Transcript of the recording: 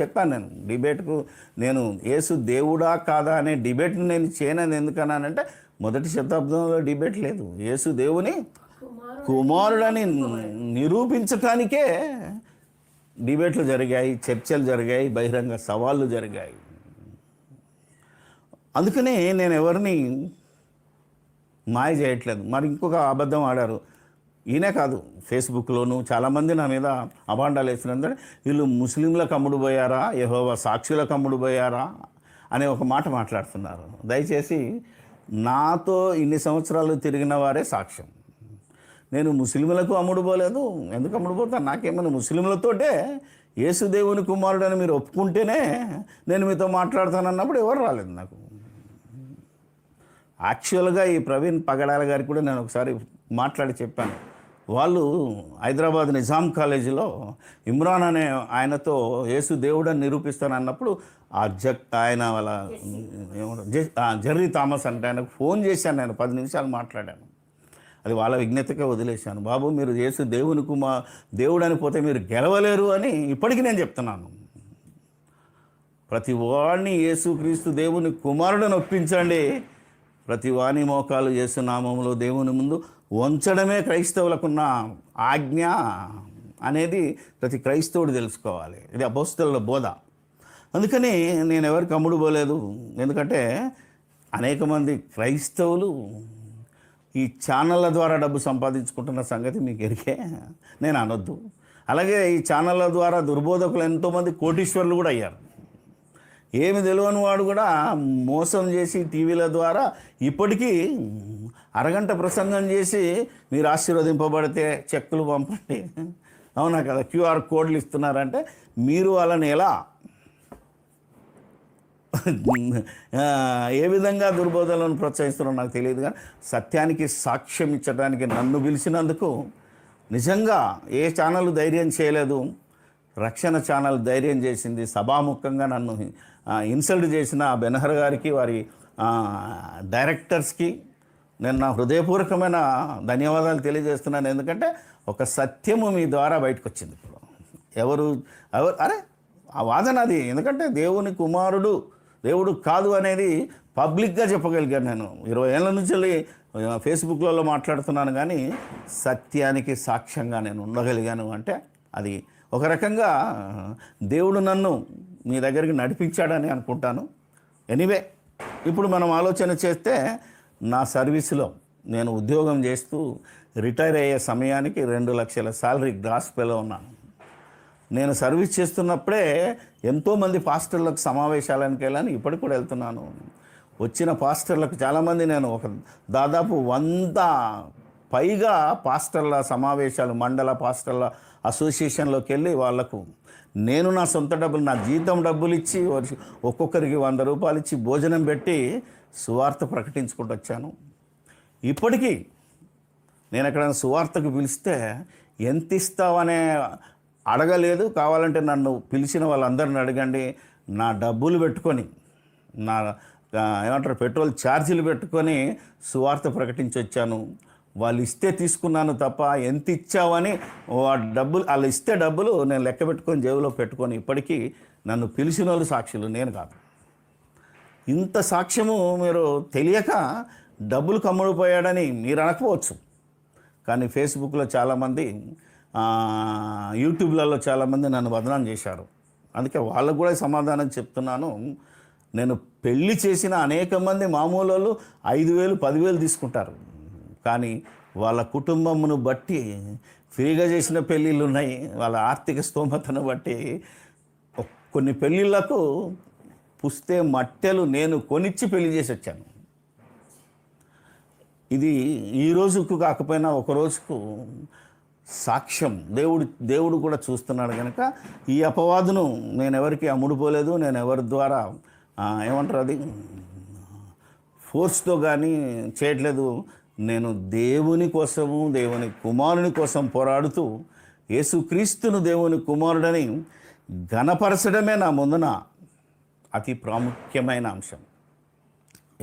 చెప్పాను నేను. డిబేట్కు నేను యేసు దేవుడా కాదా అనే డిబేట్ని నేను చేయనని ఎందుకన్నానంటే మొదటి శతాబ్దంలో డిబేట్ లేదు. యేసు దేవుని కుమారుడని నిరూపించటానికే డిబేట్లు జరిగాయి చర్చలు జరిగాయి బహిరంగ సవాళ్ళు జరిగాయి. అందుకనే నేను ఎవరిని మాయ చేయట్లేదు. మరి ఇంకొక అబద్ధం ఆడారు. ఈయనే కాదు ఫేస్బుక్లోను చాలామంది నా మీద అభాండాలు వేసినందుకు వీళ్ళు ముస్లింలకు అమ్ముడు పోయారా యహోవా సాక్షులకు అమ్ముడు పోయారా అనే ఒక మాట మాట్లాడుతున్నారు. దయచేసి నాతో ఇన్ని సంవత్సరాలు తిరిగిన వారే సాక్ష్యం. నేను ముస్లింలకు అమ్ముడు పోలేదు ఎందుకు అమ్ముడు పోతాను నాకేమైనా ముస్లింలతోటే యేసుదేవుని కుమారుడు అని మీరు ఒప్పుకుంటేనే నేను మీతో మాట్లాడతానన్నప్పుడు ఎవరు రాలేదు నాకు. యాక్చువల్గా ఈ ప్రవీణ్ పగడాల గారికి కూడా నేను ఒకసారి మాట్లాడి చెప్పాను. వాళ్ళు హైదరాబాద్ నిజాం కాలేజీలో ఇమ్రాన్ అనే ఆయనతో యేసు దేవుడని నిరూపిస్తాను అన్నప్పుడు ఆ జగ్ ఆయన వాళ్ళ జర్రీ ఆ థామస్ అంటే ఆయనకు ఫోన్ చేశాను నేను పది నిమిషాలు మాట్లాడాను. అది వాళ్ళ విజ్ఞతకే వదిలేశాను. బాబు మీరు యేసు దేవుని కుమా దేవుడు అని పోతే మీరు గెలవలేరు అని ఇప్పటికీ నేను చెప్తున్నాను. ప్రతి వాడిని యేసుక్రీస్తు దేవుని కుమారుడని ఒప్పించండి ప్రతి వాణి మోకాలు యేసు దేవుని ముందు వంచడమే క్రైస్తవులకున్న ఆజ్ఞ అనేది ప్రతి క్రైస్తవుడు తెలుసుకోవాలి. ఇది అపోస్తల బోధ. అందుకని నేను ఎవరికి అమ్ముడు పోలేదు. ఎందుకంటే అనేక మంది క్రైస్తవులు ఈ ఛానళ్ళ ద్వారా డబ్బు సంపాదించుకుంటున్న సంగతి మీకు ఎరిగే నేను అనొద్దు. అలాగే ఈ ఛానళ్ళ ద్వారా దుర్బోధకులు ఎంతోమంది కోటీశ్వర్లు కూడా అయ్యారు. ఏమి తెలియని వాడు కూడా మోసం చేసి టీవీల ద్వారా ఇప్పటికీ అరగంట ప్రసంగం చేసి మీరు ఆశీర్వదింపబడితే చెక్కులు పంపండి. అవునా కదా? క్యూఆర్ కోడ్లు ఇస్తున్నారంటే మీరు వాళ్ళని ఎలా? ఏ విధంగా దుర్బోధనలను ప్రోత్సహిస్తున్నారో నాకు తెలియదు కానీ సత్యానికి సాక్ష్యం ఇచ్చడానికి నన్ను పిలిచినందుకు నిజంగా ఏ ఛానల్ ధైర్యం చేయలేదు. రక్షణ ఛానల్ ధైర్యం చేసింది సభాముఖంగా నన్ను ఇన్సల్ట్ చేసిన ఆ బెనహర్ గారికి వారి డైరెక్టర్స్కి నేను నా హృదయపూర్వకమైన ధన్యవాదాలు తెలియజేస్తున్నాను. ఎందుకంటే ఒక సత్యము మీ ద్వారా బయటకు వచ్చింది ఇప్పుడు. ఎవరు ఎవరు అరే ఆ వాదన అది. ఎందుకంటే దేవుని కుమారుడు దేవుడు కాదు అనేది పబ్లిక్గా చెప్పగలిగాను నేను. ఇరవై ఏళ్ళ నుంచి ఫేస్బుక్లలో మాట్లాడుతున్నాను కానీ సత్యానికి సాక్ష్యంగా నేను ఉండగలిగాను. అంటే అది ఒక రకంగా దేవుడు నన్ను మీ దగ్గరికి నడిపించాడని అనుకుంటాను. ఎనీవే ఇప్పుడు మనం ఆలోచన చేస్తే నా సర్వీసులో నేను ఉద్యోగం చేస్తూ రిటైర్ అయ్యే సమయానికి రెండు లక్షల శాలరీ గ్రాస్ పేలో ఉన్నాను. నేను సర్వీస్ చేస్తున్నప్పుడే ఎంతోమంది పాస్టర్లకు సమావేశాలకు వెళ్ళాను ఇప్పటికి కూడా వెళ్తున్నాను. వచ్చిన పాస్టర్లకు చాలామంది నేను ఒక దాదాపు వంద పైగా పాస్టర్ల సమావేశాలు మండల పాస్టర్ల అసోసియేషన్లోకి వెళ్ళి వాళ్ళకు నేను నా సొంత డబ్బులు నా జీతం డబ్బులు ఇచ్చి ఒక్కొక్కరికి వంద రూపాయలు ఇచ్చి భోజనం పెట్టి సువార్త ప్రకటించుకుంటూ వచ్చాను. ఇప్పటికీ నేను ఎక్కడైనా సువార్తకు పిలిస్తే ఎంత ఇస్తావనే అడగలేదు కావాలంటే నన్ను పిలిచిన వాళ్ళందరిని అడగండి నా డబ్బులు పెట్టుకొని నా ఏమంటారు పెట్రోల్ ఛార్జీలు పెట్టుకొని సువార్త ప్రకటించి వచ్చాను వాళ్ళు ఇస్తే తీసుకున్నాను తప్ప ఎంత ఇచ్చావని డబ్బులు వాళ్ళు ఇస్తే డబ్బులు నేను లెక్క పెట్టుకొని జేబులో పెట్టుకొని ఇప్పటికీ నన్ను పిలిచిన వాళ్ళు సాక్షులు నేను కాదు. ఇంత సాక్ష్యము మీరు తెలియక డబ్బులు కమ్ముడిపోయాడని మీరు అనకపోవచ్చు. కానీ ఫేస్బుక్లో చాలామంది యూట్యూబ్లలో చాలామంది నన్ను బదనాం చేశారు. అందుకే వాళ్ళకు కూడా సమాధానం చెప్తున్నాను. నేను పెళ్ళి చేసిన అనేక మంది మామూలు వాళ్ళు ఐదు వేలు పదివేలు తీసుకుంటారు. కానీ వాళ్ళ కుటుంబమును బట్టి ఫ్రీగా చేసిన పెళ్ళిళ్ళు ఉన్నాయి వాళ్ళ ఆర్థిక స్తోమతను బట్టి కొన్ని పెళ్ళిళ్ళకు పుస్తే మట్టెలు నేను కొనిచ్చి పెళ్ళి చేసి వచ్చాను. ఇది ఈ రోజుకు కాకపోయినా ఒక రోజుకు సాక్ష్యం. దేవుడు దేవుడు కూడా చూస్తున్నాడు కనుక ఈ అపవాదును నేను ఎవరికి అమ్ముడుపోలేదు. నేను ఎవరి ద్వారా ఏమంటారు అది? ఫోర్స్తో కానీ చేయట్లేదు. నేను దేవుని కోసము దేవుని కుమారుని కోసం పోరాడుతూ యేసుక్రీస్తును దేవుని కుమారుడని ఘనపరచడమే నా ముందున అతి ప్రాముఖ్యమైన అంశం.